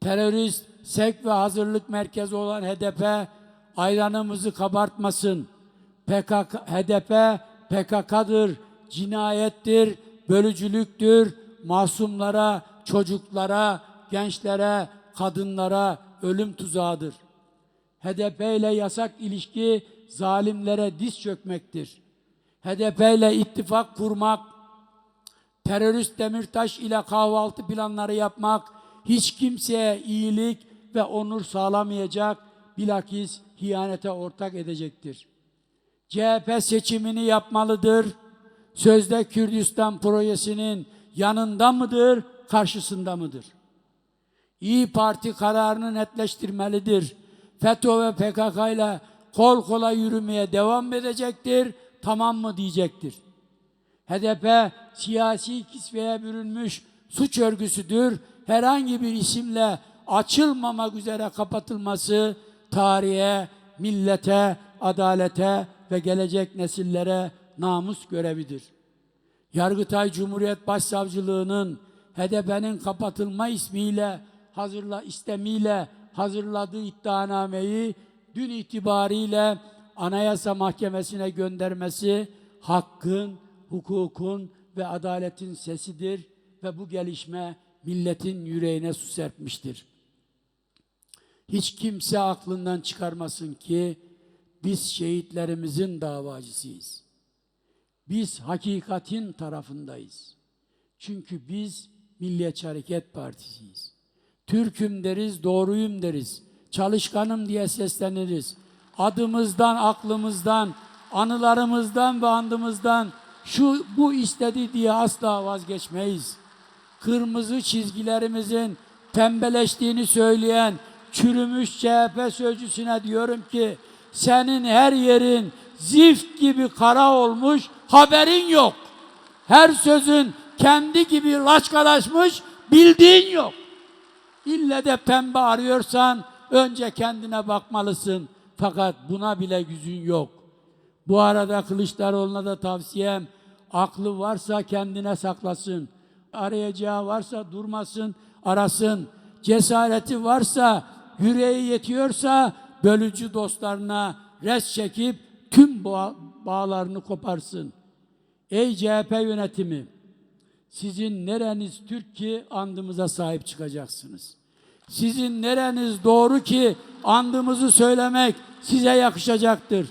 terörist sevk ve hazırlık merkezi olan HDP ayranımızı kabartmasın. PKK, HDP PKK'dır, cinayettir, bölücülüktür, masumlara, çocuklara, gençlere, kadınlara ölüm tuzağıdır. HDP ile yasak ilişki zalimlere diz çökmektir. HDP ile ittifak kurmak, terörist Demirtaş ile kahvaltı planları yapmak hiç kimseye iyilik ve onur sağlamayacak, bilakis hiyanete ortak edecektir. CHP seçimini yapmalıdır. Sözde Kürdistan projesinin yanında mıdır, karşısında mıdır? İyi Parti kararını netleştirmelidir. FETÖ ve PKK ile kol kola yürümeye devam edecektir, tamam mı diyecektir. HDP siyasi kisveye bürünmüş suç örgüsüdür. Herhangi bir isimle açılmamak üzere kapatılması tarihe, millete, adalete ve gelecek nesillere namus görevidir. Yargıtay Cumhuriyet Başsavcılığı'nın HDP'nin kapatılma ismiyle hazırla istemiyle hazırladığı iddianameyi dün itibariyle Anayasa Mahkemesi'ne göndermesi hakkın, hukukun ve adaletin sesidir ve bu gelişme milletin yüreğine su serpmiştir. Hiç kimse aklından çıkarmasın ki biz şehitlerimizin davacısıyız. Biz hakikatin tarafındayız. Çünkü biz Milliyetçi Hareket Partisiyiz. Türk'üm deriz, doğruyum deriz. Çalışkanım diye sesleniriz. Adımızdan, aklımızdan, anılarımızdan ve andımızdan şu bu istedi diye asla vazgeçmeyiz. Kırmızı çizgilerimizin pembeleştiğini söyleyen çürümüş CHP sözcüsüne diyorum ki senin her yerin zift gibi kara olmuş haberin yok. Her sözün kendi gibi laçkalaşmış bildiğin yok. İlle de pembe arıyorsan önce kendine bakmalısın. Fakat buna bile gücün yok. Bu arada Kılıçdaroğlu'na da tavsiyem aklı varsa kendine saklasın. Arayacağı varsa durmasın, arasın. Cesareti varsa, yüreği yetiyorsa bölücü dostlarına res çekip tüm bağ- bağlarını koparsın. Ey CHP yönetimi, sizin nereniz Türk ki andımıza sahip çıkacaksınız. Sizin nereniz doğru ki andımızı söylemek size yakışacaktır.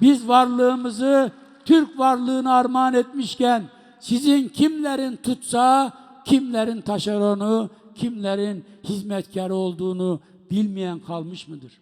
Biz varlığımızı Türk varlığına armağan etmişken sizin kimlerin tutsağı, kimlerin taşeronu, kimlerin hizmetkarı olduğunu bilmeyen kalmış mıdır?